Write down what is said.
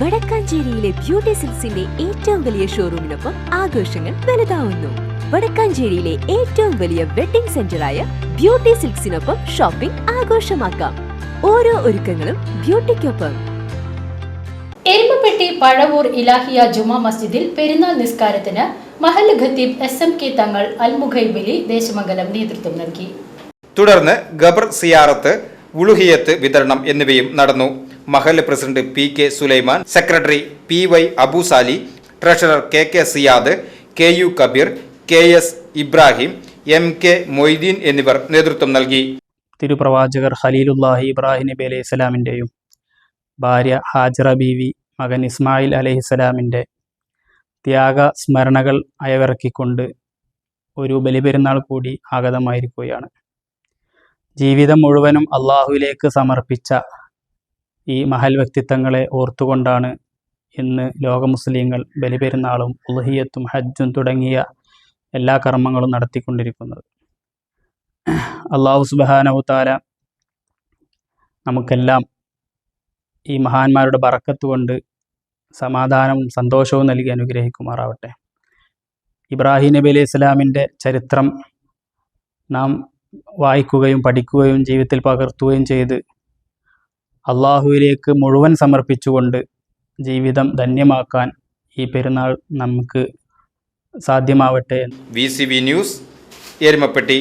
വടക്കാഞ്ചേരിയിലെ beauty സിൽസിന്റെ ഏറ്റവും വലിയ ഷോറൂമിനൊപ്പം ആഘോഷങ്ങൾ വലുതാവുന്നു. വടക്കാഞ്ചേരിയിലെ ഏറ്റവും വലിയ വെഡിംഗ് സെന്ററായ ബ്യൂട്ടി സിൽക്സിനൊപ്പം ഷോപ്പിംഗ് ആഘോഷമാക്കാം. ഓരോ ഒരുക്കങ്ങളും ബ്യൂട്ടിക്കൊപ്പം. എരുമപ്പെട്ടി പഴവൂർ ഇലാഹിയ ജുമാ മസ്ജിദിൽ പെരുന്നാൾ നിസ്കാരത്തിന് മഹൽ ഖത്തീബ് എസ് എം കെ തങ്ങൾ അൽമുഖൈബലി ദേശമംഗലം നേതൃത്വം നൽകി. തുടർന്ന് ഗബർ സിയാറത്ത് ഉളുഹിയത്ത് വിതരണം എന്നിവയും നടന്നു. Mahal president P K Sulaiman secretary P Y Abusali treasurer K K Siyad K U Kabeer K S Ibrahim M K Moideen എന്നിവർ നേതൃത്വം നൽകി. തിരുപ്രവാചകർ ഖലീലുല്ലാഹി ഇബ്രാഹിം നബി അലൈഹി സ്വലാമിന്റെയും ഭാര്യ ഹാജറ ബീവി മകൻ ഇസ്മായിൽ അലഹിസ്സലാമിന്റെ ത്യാഗ സ്മരണകൾ അയവിറക്കിക്കൊണ്ട് ഒരു ബലിപെരുന്നാൾ കൂടി ആഗതമായിരിക്കുകയാണ്. ജീവിതം മുഴുവനും അള്ളാഹുവിലേക്ക് സമർപ്പിച്ച ഈ മഹൽ വ്യക്തിത്വങ്ങളെ ഓർത്തുകൊണ്ടാണ് ഇന്ന് ലോക മുസ്ലിങ്ങൾ ബലിപെരുന്നാളും ഉൽഹിയത്തും ഹജ്ജും തുടങ്ങിയ എല്ലാ കർമ്മങ്ങളും നടത്തിക്കൊണ്ടിരിക്കുന്നത്. അള്ളാഹു സുബാനവുത്താല നമുക്കെല്ലാം ഈ മഹാന്മാരുടെ ബറക്കത്ത് കൊണ്ട് സമാധാനവും സന്തോഷവും നൽകി അനുഗ്രഹിക്കുമാറാവട്ടെ. ഇബ്രാഹിം നബി അലൈഹി ഇസ്ലാമിന്റെ ചരിത്രം നാം വായിക്കുകയും പഠിക്കുകയും ജീവിതത്തിൽ പകർത്തുകയും ചെയ്ത് അള്ളാഹുവിലേക്ക് മുഴുവൻ സമർപ്പിച്ചുകൊണ്ട് ജീവിതം ധന്യമാക്കാൻ ഈ പെരുന്നാൾ നമുക്ക് സാധ്യമാവട്ടെ V C V news Erumapetty.